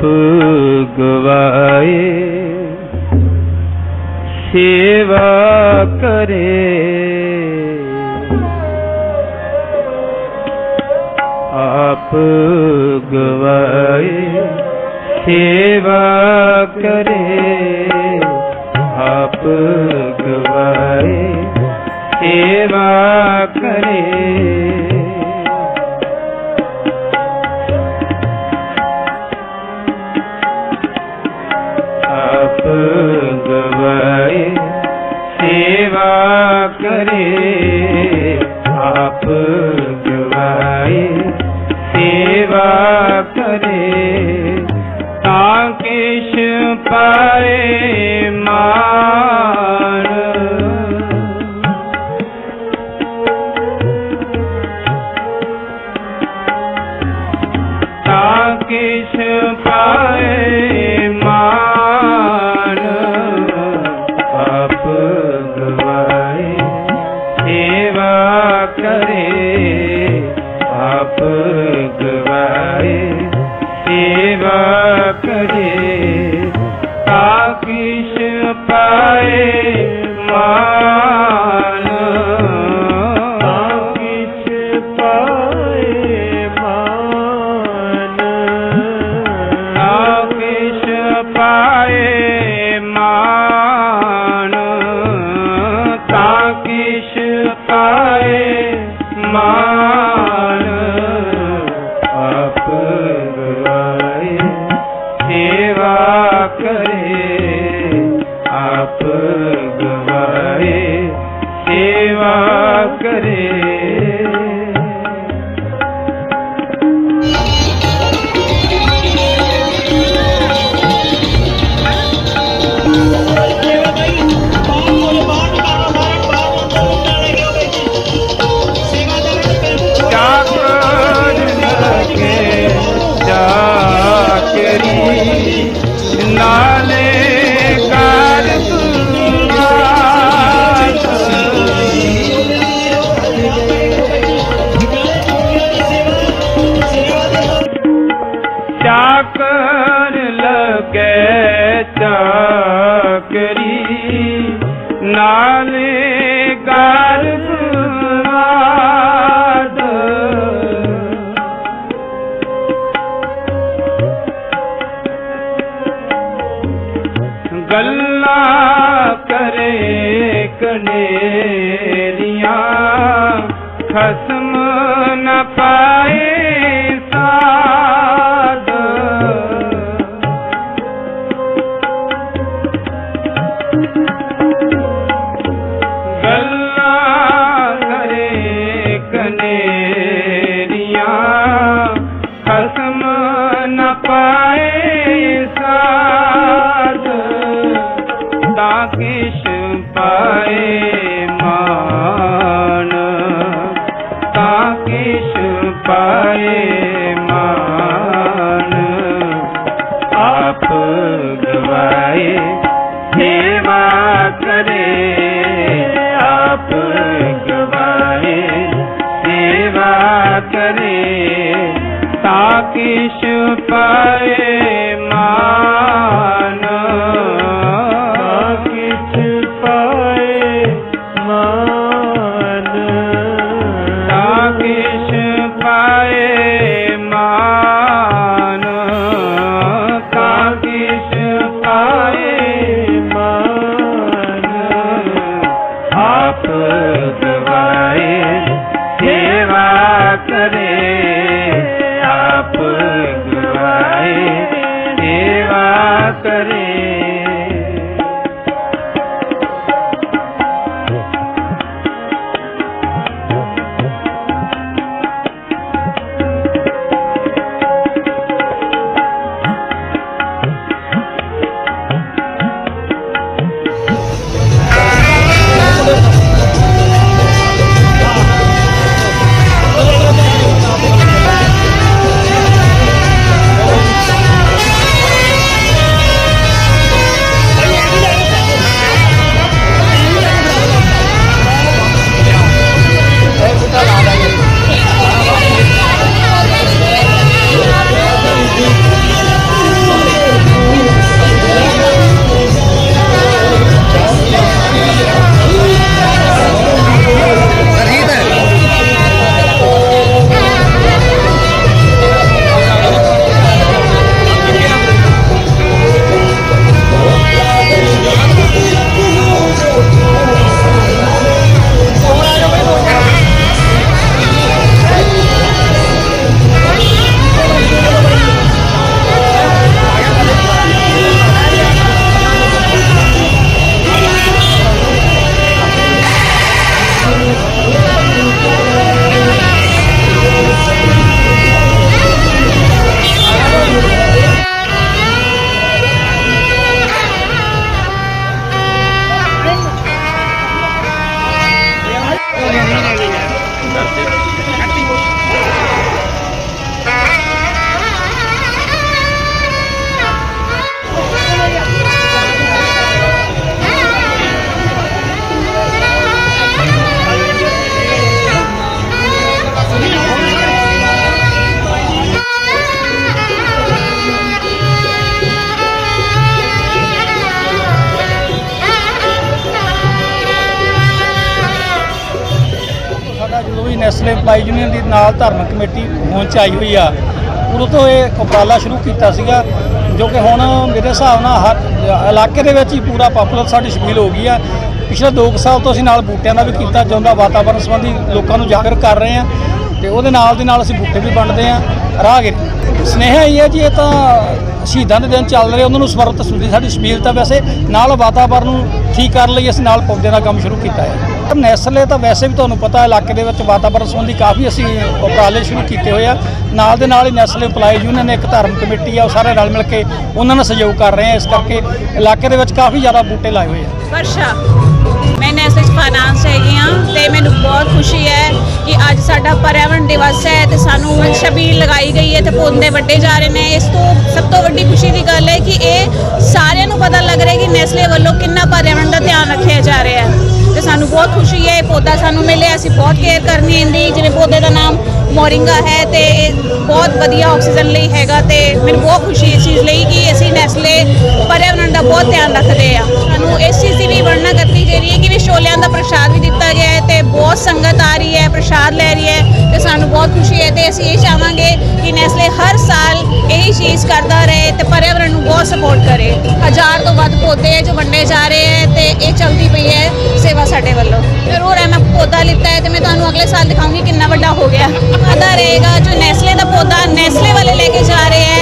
ਆਪ ਗਵਾਏ। ਸੇਵਾ ਕਰੇ। ਆਪ ਗਵਾਏ। ਸੇਵਾ ਕਰੇ। ਆਪ ਗਵਾਏ। ਸੇਵਾ ਕਰੇ। ਕਿਛ ਪਾਏ ਮਾਨ ਆਪ ਗਵਾਏ ਸੇਵਾ ਕਰੇ। ਆਪ ਗਵਾਏ ਸੇਵਾ ਕਰੇ। ਤਾਂ ਕਿਛ ਪਾਏ ਮਾਨ ਨਾਲੇ ਗਰਭ ਵਾਦ ਗੱਲਾਂ ਕਰੇ ਕਨੇਰੀਆਂ ਖਸਮ ਤਾਂ ਕਿਛ ਪਾਏ ਮਾਨ ਤਾਂ ਕਿਛ ਪਾਏ ਮਾਨ ਆਪ ਗਵਾਏ, ਸੇਵਾ ਕਰੇ। ਆਪ ਗਵਾਏ, ਸੇਵਾ ਕਰੇ। ਤਾਂ ਕਿਛ ਪਾਏ ਮਾਨ ਨੈਸਲੇ ਯੂਨੀਅਨ ਦੀ ਨਾਲ ਧਾਰਮਿਕ ਕਮੇਟੀ ਪਹੁੰਚ ਆਈ ਹੋਈ ਆ। ਉਦੋਂ ਤੋਂ ਇਹ ਉਪਰਾਲਾ ਸ਼ੁਰੂ ਕੀਤਾ ਸੀਗਾ, ਜੋ ਕਿ ਹੁਣ ਮੇਰੇ ਹਿਸਾਬ ਨਾਲ ਹਰ ਇਲਾਕੇ ਦੇ ਵਿੱਚ ਹੀ ਪੂਰਾ ਪਾਪੂਲਰ ਸਾਡੀ ਸ਼ਮੀਲ ਹੋ ਗਈ ਆ। ਪਿਛਲੇ 2 ਸਾਲ ਤੋਂ ਅਸੀਂ ਨਾਲ ਬੂਟਿਆਂ ਦਾ ਵੀ ਕੀਤਾ ਜਾਂਦਾ ਵਾਤਾਵਰਣ ਸੰਬੰਧੀ ਲੋਕਾਂ ਨੂੰ ਜਾਗਰ ਕਰ ਰਹੇ ਆ। ਤੇ ਉਹਦੇ ਨਾਲ ਦੇ ਨਾਲ ਅਸੀਂ ਬੂਟੇ ਵੀ ਵੰਡਦੇ ਆ ਰਾਹਗੀਰ ਸਨੇਹਾ ਇਹ ਹੈ ਜੀ, ਇਹ ਤਾਂ ਸ਼ਹੀਦਾਂ ਦੇ ਦਿਨ ਚੱਲ ਰਹੇ, ਉਹਨਾਂ ਨੂੰ ਸਮਰਪਿਤ ਸੁਣਦੀ ਸਾਡੀ ਸ਼ਮੀਲ ਵੈਸੇ ਨਾਲ ਵਾਤਾਵਰਣ ਨੂੰ ਠੀਕ ਕਰਨ ਲਈ ਅਸੀਂ ਨਾਲ ਪੌਦਿਆਂ ਦਾ ਕੰਮ ਸ਼ੁਰੂ ਕੀਤਾ ਹੈ। ਪਰ ਨੈਸਲੇ ਤਾਂ ਵੈਸੇ ਵੀ ਤੁਹਾਨੂੰ ਪਤਾ ਇਲਾਕੇ ਦੇ ਵਿੱਚ ਵਾਤਾਵਰਣ ਸੰਬੰਧੀ ਕਾਫੀ ਅਸੀਂ ਉਪਰਾਲੇ ਸ਼ੁਰੂ ਕੀਤੇ ਹੋਏ ਆ। ਨਾਲ ਦੇ ਨਾਲ ਹੀ ਨੈਸਲੇ ਇੰਪਲਾਈ ਯੂਨੀਅਨ ਨੇ ਇੱਕ ਧਰਮ ਕਮੇਟੀ ਆ, ਉਹ ਸਾਰੇ ਰਲ ਮਿਲ ਕੇ ਉਹਨਾਂ ਨਾਲ ਸਹਿਯੋਗ ਕਰ ਰਹੇ ਆ। ਇਸ ਕਰਕੇ ਇਲਾਕੇ ਦੇ ਵਿੱਚ ਕਾਫੀ ਜ਼ਿਆਦਾ ਬੂਟੇ ਲਾਏ ਹੋਏ ਆ। ਵਰਸ਼ਾ, ਮੈਂ ਨੈਸਲੇ ਫਾਈਨਾਂਸ ਹੈਗੀ ਹਾਂ ਤੇ ਮੈਨੂੰ ਬਹੁਤ ਖੁਸ਼ੀ ਹੈ ਕਿ ਅੱਜ ਸਾਡਾ ਪਰਿਆਵਰਣ ਦਿਵਸ ਹੈ ਤੇ ਸਾਨੂੰ ਛਬੀਲ ਲਗਾਈ ਗਈ ਹੈ ਤੇ ਪੌਦੇ ਵੱਡੇ ਜਾ ਰਹੇ ਨੇ। ਇਸ ਤੋਂ ਸਭ ਤੋਂ ਵੱਡੀ ਖੁਸ਼ੀ ਦੀ ਗੱਲ ਹੈ ਕਿ ਇਹ ਸਾਰਿਆਂ ਨੂੰ ਪਤਾ ਲੱਗ ਰਿਹਾ ਕਿ ਨੈਸਲੇ ਵੱਲੋਂ ਕਿੰਨਾ ਪਰਿਆਵਰਣ ਦਾ ਧਿਆਨ ਰੱਖਿਆ ਜਾ ਰਿਹਾ ਹੈ। ਤੇ ਸਾਨੂੰ ਬਹੁਤ ਖੁਸ਼ੀ ਹੈ, ਇਹ ਪੌਦਾ ਸਾਨੂੰ ਮਿਲਿਆ। ਅਸੀਂ ਬਹੁਤ ਕੇਅਰ ਕਰਨੀ ਇਹਦੀ। ਜਿਵੇਂ ਪੌਦੇ ਦਾ ਨਾਮ ਮੋਰਿੰਗਾ ਹੈ ਤੇ ਇਹ ਬਹੁਤ ਵਧੀਆ ਆਕਸੀਜਨ ਲਈ ਹੈਗਾ ਤੇ ਮੈਨੂੰ ਬਹੁਤ ਖੁਸ਼ੀ ਇਸ ਚੀਜ਼ ਲਈ ਕਿ ਅਸੀਂ ਨੈਸਲੇ ਪਰਿਆਵਰਣ ਦਾ ਬਹੁਤ ਧਿਆਨ ਰੱਖਦੇ ਆ। ਸਾਨੂੰ ਇਸ ਚੀਜ਼ ਦੀ ਵੀ ਵਰਣਨਾ ਕਰਨੀ ਚਾਹੀਦੀ ਹੈ ਕਿ ਵੀ ਛੋਲਿਆਂ ਦਾ ਪ੍ਰਸ਼ਾਦ ਵੀ ਦਿੱਤਾ ਗਿਆ ਹੈ ਤੇ ਬਹੁਤ ਸੰਗਤ ਆ ਰਹੀ ਹੈ, ਪ੍ਰਸ਼ਾਦ ਲੈ ਰਹੀ ਹੈ ਤੇ ਸਾਨੂੰ ਬਹੁਤ ਖੁਸ਼ੀ ਹੈ ਤੇ ਅਸੀਂ ਇਹ ਚਾਹਾਂਗੇ ਕਿ ਹਰ ਸਾਲ ਇਹੀ ਚੀਜ਼ ਕਰਦਾ ਰਹੇ ਤੇ ਪਰਿਆਵਰਣ ਨੂੰ ਬਹੁਤ ਸਪੋਰਟ ਕਰੇ। ਹਜ਼ਾਰ ਤੋਂ ਵੱਧ ਪੌਦੇ ਹੈ ਜੋ ਵੰਡੇ ਜਾ ਰਹੇ ਹੈ ਤੇ ਇਹ ਚਲਦੀ ਪਈ ਹੈ ਸੇਵਾ ਸਾਡੇ ਵੱਲੋਂ। ਜ਼ਰੂਰ ਹੈ, ਮੈਂ ਪੌਦਾ ਲਿੱਤਾ ਹੈ ਤੇ ਮੈਂ ਤੁਹਾਨੂੰ ਅਗਲੇ ਸਾਲ ਦਿਖਾਉਂਗੀ ਕਿੰਨਾ ਵੱਡਾ ਹੋ ਗਿਆ। ਆਦਾ ਰਹੇਗਾ ਜੋ ਨੈਸਲੇ ਦਾ ਪੌਦਾ ਨੈਸਲੇ ਵਾਲੇ ਲੈ ਕੇ ਜਾ ਰਹੇ ਹੈ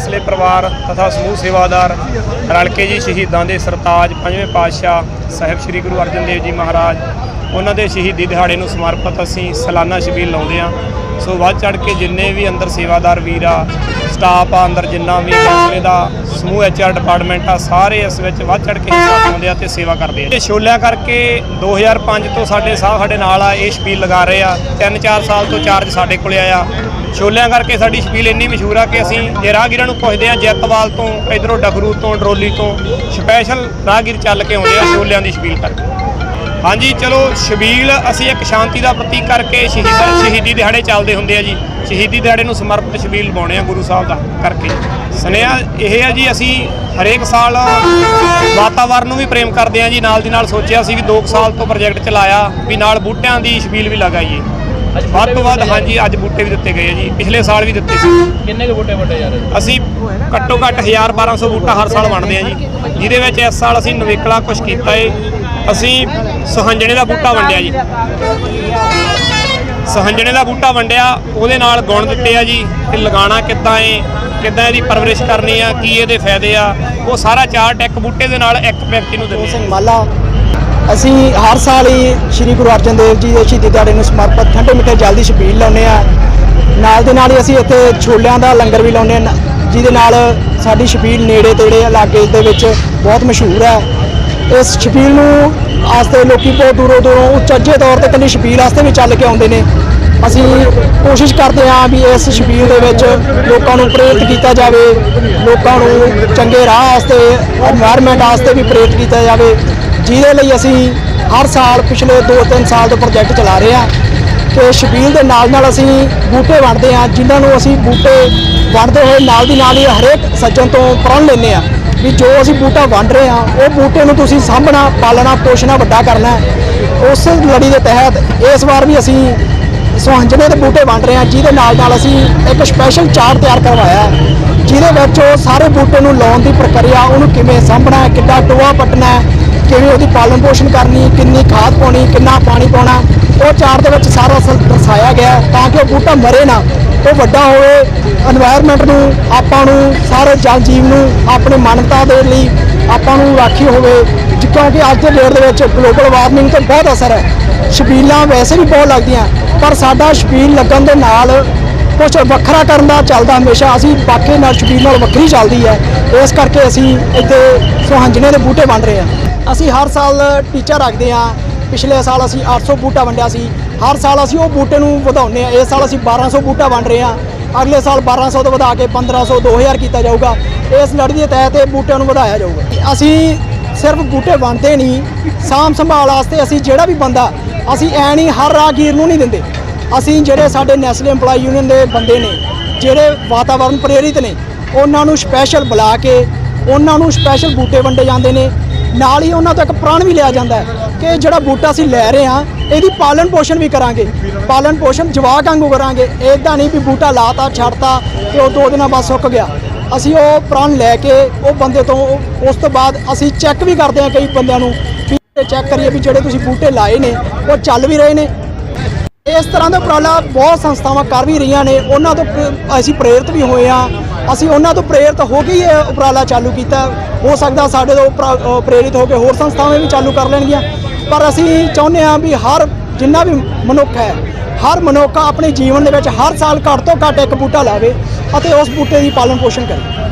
ਜਾਏ ਪਰਿਵਾਰ ਤਥਾ ਸਮੂਹ ਸੇਵਾਦਾਰ ਰਲ ਕੇ ਜੀ ਸ਼ਹੀਦਾਂ ਦੇ ਸਰਤਾਜ ਪੰਜਵੇਂ ਪਾਤਸ਼ਾਹ ਸਾਹਿਬ ਸ੍ਰੀ ਗੁਰੂ ਅਰਜਨ ਦੇਵ ਜੀ ਮਹਾਰਾਜ, ਉਹਨਾਂ ਦੇ ਸ਼ਹੀਦੀ ਦਿਹਾੜੇ ਨੂੰ ਸਮਰਪਿਤ ਅਸੀਂ ਸਾਲਾਨਾ ਸ਼ਬੀਲ ਲਾਉਂਦੇ ਆ ਸੋ ਵੱਧ ਚੜ ਕੇ ਜਿੰਨੇ ਵੀ ਅੰਦਰ ਸੇਵਾਦਾਰ ਵੀਰ ਆ ਸਟਾਫ ਆ, ਅੰਦਰ ਜਿੰਨਾ ਵੀ ਨੈਸਲੇ ਦਾ ਸਮੂਹ ਐਚਆਰ ਡਿਪਾਰਟਮੈਂਟ ਆ, ਸਾਰੇ ਇਸ ਵਿੱਚ ਵੱਧ ਚੜ ਕੇ ਹਿੱਸਾ ਪਾਉਂਦੇ ਆ ਤੇ ਸੇਵਾ ਕਰਦੇ ਆ। ਇਹ ਛੋਲਿਆਂ ਕਰਕੇ 2005 ਤੋਂ ਸਾਡੇ ਸਾਹਿਬ ਸਾਡੇ ਨਾਲ ਆ, ਇਹ ਸ਼ਬੀਲ ਲਗਾ ਰਹੇ ਆ। 3-4 ਸਾਲ ਤੋਂ ਚਾਰਜ ਸਾਡੇ ਕੋਲੇ ਆਇਆ। ਛੋਲਿਆਂ ਕਰਕੇ ਸਾਡੀ ਸ਼ਬੀਲ ਇੰਨੀ ਮਸ਼ਹੂਰ ਆ ਕਿ ਅਸੀਂ ਜੇ ਰਾਹਗੀਰਾਂ ਨੂੰ ਪੁੱਛਦੇ ਆ, ਜੈਤਵਾਲ ਤੋਂ, ਇਧਰੋਂ ਡਗਰੂ ਤੋਂ, ਡਰੋਲੀ ਤੋਂ ਸਪੈਸ਼ਲ ਰਾਹਗੀਰ ਚੱਲ ਕੇ ਆਉਂਦੇ ਆ ਛੋਲਿਆਂ ਦੀ ਸ਼ਬੀਲ ਕਰਕੇ। ਹਾਂਜੀ, ਚਲੋ, ਸ਼ਬੀਲ, ਅਸੀਂ ਇੱਕ ਸ਼ਾਂਤੀ ਦਾ ਪ੍ਰਤੀਕ ਕਰਕੇ ਸ਼ਹੀਦ ਸ਼ਹੀਦੀ ਦਿਹਾੜੇ ਚੱਲਦੇ ਹੁੰਦੇ ਆ ਜੀ। ਸ਼ਹੀਦੀ ਦਿਹਾੜੇ ਨੂੰ ਸਮਰਪਿਤ ਸ਼ਬੀਲ ਲਵਾਉਣੇ ਆ ਗੁਰੂ ਸਾਹਿਬ ਦਾ ਕਰਕੇ। ਸੁਨੇਹਾ ਇਹ ਹੈ ਜੀ ਅਸੀਂ ਹਰੇਕ ਸਾਲ ਵਾਤਾਵਰਨ ਨੂੰ ਵੀ ਪ੍ਰੇਮ ਕਰਦੇ ਆ ਜੀ ਨਾਲ ਦੀ ਨਾਲ ਸੋਚਿਆ ਸੀ ਵੀ 2 ਸਾਲ ਤੋਂ ਪ੍ਰੋਜੈਕਟ ਚਲਾਇਆ ਵੀ ਨਾਲ ਬੂਟਿਆਂ ਦੀ ਸ਼ਬੀਲ ਵੀ ਲਗਾਈਏ। ਵੱਧ ਤੋਂ ਵੱਧ ਹਾਂਜੀ ਅੱਜ ਬੂਟੇ ਵੀ ਦਿੱਤੇ ਗਏ ਆ ਜੀ ਪਿਛਲੇ ਸਾਲ ਵੀ ਦਿੱਤੇ ਸੀ। ਕਿੰਨੇ ਕੁ ਬੂਟੇ ਵੱਡੇ ਜਾ ਰਹੇ ਅਸੀਂ ਘੱਟੋ ਘੱਟ 1000 1200 ਬੂਟਾ ਹਰ ਸਾਲ ਵੰਡਦੇ ਆ ਜੀ ਜਿਹਦੇ ਵਿੱਚ ਇਸ ਸਾਲ ਅਸੀਂ ਨਵੇਕਲਾ ਕੁਝ ਕੀਤਾ ਏ। ਅਸੀਂ ਸੁਹੰਜਣੇ ਦਾ ਬੂਟਾ ਵੰਡਿਆ ਜੀ। ਸਹੰਜਣੇ ਦਾ ਬੂਟਾ ਵੰਡਿਆ, ਉਹਦੇ ਨਾਲ ਗੁਣ ਦਿੱਤੇ ਆ ਜੀ ਕਿ ਲਗਾਉਣਾ ਕਿੱਦਾਂ ਏ, ਕਿੱਦਾਂ ਇਹਦੀ ਪਰਵਰਿਸ਼ ਕਰਨੀ ਆ, ਕੀ ਇਹਦੇ ਫਾਇਦੇ ਆ, ਉਹ ਸਾਰਾ ਚਾਰਟ ਇੱਕ ਬੂਟੇ ਦੇ ਨਾਲ ਇੱਕ ਵਿਅਕਤੀ ਨੂੰ ਦਿੰਦੇ ਸਿੰਘ ਮਾਲਾ, ਅਸੀਂ ਹਰ ਸਾਲ ਹੀ ਸ੍ਰੀ ਗੁਰੂ ਅਰਜਨ ਦੇਵ ਜੀ ਦੇ ਸ਼ਹੀਦੀ ਦਿਹਾੜੇ ਨੂੰ ਸਮਰਪਿਤ ਠੰਡੇ ਮਿੱਠੇ ਜਲ ਦੀ ਛਬੀਲ ਲਾਉਂਦੇ ਆ। ਨਾਲ ਦੇ ਨਾਲ ਹੀ ਅਸੀਂ ਇੱਥੇ ਛੋਲਿਆਂ ਦਾ ਲੰਗਰ ਵੀ ਲਾਉਂਦੇ ਆ ਜਿਹਦੇ ਨਾਲ ਸਾਡੀ ਛਬੀਲ ਨੇੜੇ ਤੇੜੇ ਇਲਾਕੇ ਦੇ ਵਿੱਚ ਬਹੁਤ ਮਸ਼ਹੂਰ ਹੈ ਇਸ ਛਬੀਲ ਨੂੰ ਆਸਤੇ ਲੋਕੀ ਬਹੁਤ ਦੂਰੋਂ ਦੂਰੋਂ ਉਚੱਜੇ ਤੌਰ ਤੇ ਕੱਲੀ ਸ਼ਪੀਲ ਆਸਤੇ ਵੀ ਚੱਲ ਕੇ ਆਉਂਦੇ ਨੇ। ਅਸੀਂ ਕੋਸ਼ਿਸ਼ ਕਰਦੇ ਹਾਂ ਵੀ ਇਸ ਸ਼ਪੀਲ ਦੇ ਵਿੱਚ ਲੋਕਾਂ ਨੂੰ ਪ੍ਰੇਰਿਤ ਕੀਤਾ ਜਾਵੇ, ਲੋਕਾਂ ਨੂੰ ਚੰਗੇ ਰਾਹ ਆਸਤੇ এনवायरमेंट ਆਸਤੇ ਵੀ ਪ੍ਰੇਰਿਤ ਕੀਤਾ ਜਾਵੇ। ਜਿਹਦੇ ਲਈ ਅਸੀਂ ਹਰ ਸਾਲ ਪਿਛਲੇ 2-3 ਸਾਲ ਤੋਂ ਪ੍ਰੋਜੈਕਟ ਚਲਾ ਰਹੇ ਹਾਂ। ਕਿ ਸ਼ਬੀਲ ਦੇ ਨਾਲ ਨਾਲ ਅਸੀਂ ਬੂਟੇ ਵੰਡਦੇ ਹਾਂ, ਜਿਨ੍ਹਾਂ ਨੂੰ ਅਸੀਂ ਬੂਟੇ ਵੰਡਦੇ ਹੋਏ ਨਾਲ ਦੀ ਨਾਲ ਹੀ ਹਰੇਕ ਸੱਜਣ ਤੋਂ ਪ੍ਰਣ ਲੈਂਦੇ ਹਾਂ। ਵੀ ਜੋ ਅਸੀਂ ਬੂਟਾ ਵੰਡ ਰਹੇ ਹਾਂ, ਉਹ ਬੂਟੇ ਨੂੰ ਤੁਸੀਂ ਸਾਂਭਣਾ, ਪਾਲਣਾ, ਪੋਸ਼ਣਾ ਵੱਡਾ ਕਰਨਾ ਉਸ ਲੜੀ ਦੇ ਤਹਿਤ ਇਸ ਵਾਰ ਵੀ ਅਸੀਂ ਸੁਹੰਜਣੇ ਦੇ ਬੂਟੇ ਵੰਡ ਰਹੇ ਹਾਂ, ਜਿਹਦੇ ਨਾਲ ਨਾਲ ਅਸੀਂ ਇੱਕ ਸਪੈਸ਼ਲ ਚਾਰਟ ਤਿਆਰ ਕਰਵਾਇਆ ਜਿਹਦੇ ਵਿੱਚ ਉਹ ਸਾਰੇ ਬੂਟੇ ਨੂੰ ਲਾਉਣ ਦੀ ਪ੍ਰਕਿਰਿਆ, ਉਹਨੂੰ ਕਿਵੇਂ ਸਾਂਭਣਾ ਕਿੱਡਾ ਕਿੱਦਾਂ ਟੋਆ ਪੱਟਣਾ ਕਿਵੇਂ ਉਹਦੀ ਪਾਲਣ ਪੋਸ਼ਣ ਕਰਨੀ, ਕਿੰਨੀ ਖਾਦ ਪਾਉਣੀ, ਕਿੰਨਾ ਪਾਣੀ ਪਾਉਣਾ, ਉਹ ਚਾਰਟ ਦੇ ਵਿੱਚ ਸਾਰਾ ਦਰਸਾਇਆ ਗਿਆ ਤਾਂ ਕਿ ਉਹ ਬੂਟਾ ਮਰੇ ਨਾ। ਤੋਂ ਵੱਡਾ ਹੋਵੇ এনवायरमेंट ਨੂੰ, ਆਪਾਂ ਨੂੰ, ਸਾਰੇ ਜਲ ਜੀਵ ਨੂੰ, ਆਪਣੇ ਮਾਨਤਾ ਦੇ ਲਈ ਆਪਾਂ ਨੂੰ ਰਾਖੀ ਹੋਵੇ, ਕਿਉਂਕਿ ਅੱਜ ਦੇ ਡੇਟ ਦੇ ਵਿੱਚ ਗਲੋਬਲ ਵਾਰਮਿੰਗ ਤੇ ਬਹੁਤ ਅਸਰ ਹੈ। ਛਬੀਲਾਂ ਵੈਸੇ ਵੀ ਬਹੁਤ ਲੱਗਦੀਆਂ, ਪਰ ਸਾਡਾ ਛਬੀਲ ਲੱਗਣ ਦੇ ਨਾਲ ਕੁਝ ਵੱਖਰਾ ਕਰਨ ਦਾ ਚੱਲਦਾ ਹਮੇਸ਼ਾ, ਅਸੀਂ ਬਾਕੀ ਨਾਲ ਛਬੀਲ ਨਾਲ ਵੱਖਰੀ ਚੱਲਦੀ ਹੈ। ਇਸ ਕਰਕੇ ਅਸੀਂ ਇੱਥੇ ਸੁਹਾਂਜਣੇ ਦੇ ਬੂਟੇ ਵੰਡ ਰਹੇ ਹਾਂ। ਅਸੀਂ ਹਰ ਸਾਲ ਟੀਚਾ ਰੱਖਦੇ ਹਾਂ। ਪਿਛਲੇ ਸਾਲ ਅਸੀਂ 800 ਬੂਟਾ ਵੰਡਿਆ ਸੀ। ਹਰ ਸਾਲ ਅਸੀਂ ਉਹ ਬੂਟੇ ਨੂੰ ਵਧਾਉਂਦੇ ਹਾਂ। ਇਸ ਸਾਲ ਅਸੀਂ 1200 ਬੂਟਾ ਵੰਡ ਰਹੇ ਹਾਂ। ਅਗਲੇ ਸਾਲ 1200 ਤੋਂ ਵਧਾ ਕੇ 1500 2000 ਕੀਤਾ ਜਾਊਗਾ। ਇਸ ਲੜੀ ਦੇ ਤਹਿਤ ਇਹ ਬੂਟਿਆਂ ਨੂੰ ਵਧਾਇਆ ਜਾਊਗਾ। ਅਸੀਂ ਸਿਰਫ ਬੂਟੇ ਵੰਡਦੇ ਨਹੀਂ, ਸਾਂਭ ਸੰਭਾਲ ਵਾਸਤੇ ਅਸੀਂ ਜਿਹੜਾ ਵੀ ਬੰਦਾ, ਅਸੀਂ ਐ ਨਹੀਂ, ਹਰ ਰਾਹਗੀਰ ਨੂੰ ਨਹੀਂ ਦਿੰਦੇ। ਅਸੀਂ ਜਿਹੜੇ ਸਾਡੇ ਨੈਸ਼ਨਲ EMPLOYE ਯੂਨੀਅਨ ਦੇ ਬੰਦੇ ਨੇ, ਜਿਹੜੇ ਵਾਤਾਵਰਣ ਪ੍ਰੇਰਿਤ ਨੇ, ਉਹਨਾਂ ਨੂੰ ਸਪੈਸ਼ਲ ਬੁਲਾ ਕੇ, ਉਹਨਾਂ ਨੂੰ ਸਪੈਸ਼ਲ ਬੂਟੇ ਵੰਡੇ ਜਾਂਦੇ ਨੇ। ਨਾਲ ਹੀ ਉਹਨਾਂ ਤੋਂ ਇੱਕ ਪ੍ਰਣ ਵੀ ਲਿਆ ਜਾਂਦਾ ਹੈ ਕਿ ਜਿਹੜਾ ਬੂਟਾ ਅਸੀਂ ਲੈ ਰਹੇ ਹਾਂ, ਇਹਦੀ ਪਾਲਣ ਪੋਸ਼ਣ ਵੀ ਕਰਾਂਗੇ। ਪਾਲਣ ਪੋਸ਼ਣ ਜਵਾਕ ਵਾਂਗੂ ਕਰਾਂਗੇ। ਇਦਾਂ ਨਹੀਂ ਵੀ ਬੂਟਾ ਲਾਤਾ, ਛੱਡਤਾ ਤੇ ਉਹ ਦੋ ਦਿਨਾਂ ਬਾਅਦ ਸੁੱਕ ਗਿਆ। ਅਸੀਂ ਉਹ ਪ੍ਰਣ ਲੈ ਕੇ ਉਹ ਬੰਦੇ ਤੋਂ ਉਸ ਤੋਂ ਬਾਅਦ ਅਸੀਂ ਚੈੱਕ ਵੀ ਕਰਦੇ ਹਾਂ ਕਈ ਬੰਦਿਆਂ ਨੂੰ ਵੀ ਚੈੱਕ ਕਰੀਏ ਵੀ ਜਿਹੜੇ ਤੁਸੀਂ ਬੂਟੇ ਲਾਏ ਨੇ, ਉਹ ਚੱਲ ਵੀ ਰਹੇ ਨੇ। ਇਸ ਤਰ੍ਹਾਂ ਦਾ ਉਪਰਾਲਾ ਬਹੁਤ ਸੰਸਥਾਵਾਂ ਕਰ ਵੀ ਰਹੀਆਂ ਨੇ। ਉਹਨਾਂ ਤੋਂ ਅਸੀਂ ਪ੍ਰੇਰਿਤ ਵੀ ਹੋਏ ਆ ਅਸੀਂ ਉਹਨਾਂ ਤੋਂ ਪ੍ਰੇਰਿਤ ਹੋ ਕੇ ਹੀ ਇਹ ਉਪਰਾਲਾ ਚਾਲੂ ਕੀਤਾ। ਹੋ ਸਕਦਾ ਸਾਡੇ ਤੋਂ ਉਪਰਾ- ਪ੍ਰੇਰਿਤ ਹੋ ਕੇ ਹੋਰ ਸੰਸਥਾਵਾਂ ਵੀ ਚਾਲੂ ਕਰ ਲੈਣਗੀਆਂ। ਪਰ ਅਸੀਂ ਚਾਹੁੰਦੇ ਹਾਂ ਵੀ ਹਰ ਜਿੰਨਾ ਵੀ ਮਨੁੱਖ ਹੈ, ਹਰ ਮਨੁੱਖ ਆਪਣੇ ਜੀਵਨ ਦੇ ਵਿੱਚ ਹਰ ਸਾਲ ਘੱਟ ਤੋਂ ਘੱਟ ਇੱਕ ਬੂਟਾ ਲਾਵੇ ਅਤੇ ਉਸ ਬੂਟੇ ਦੀ ਪਾਲਣ ਪੋਸ਼ਣ ਕਰੇ।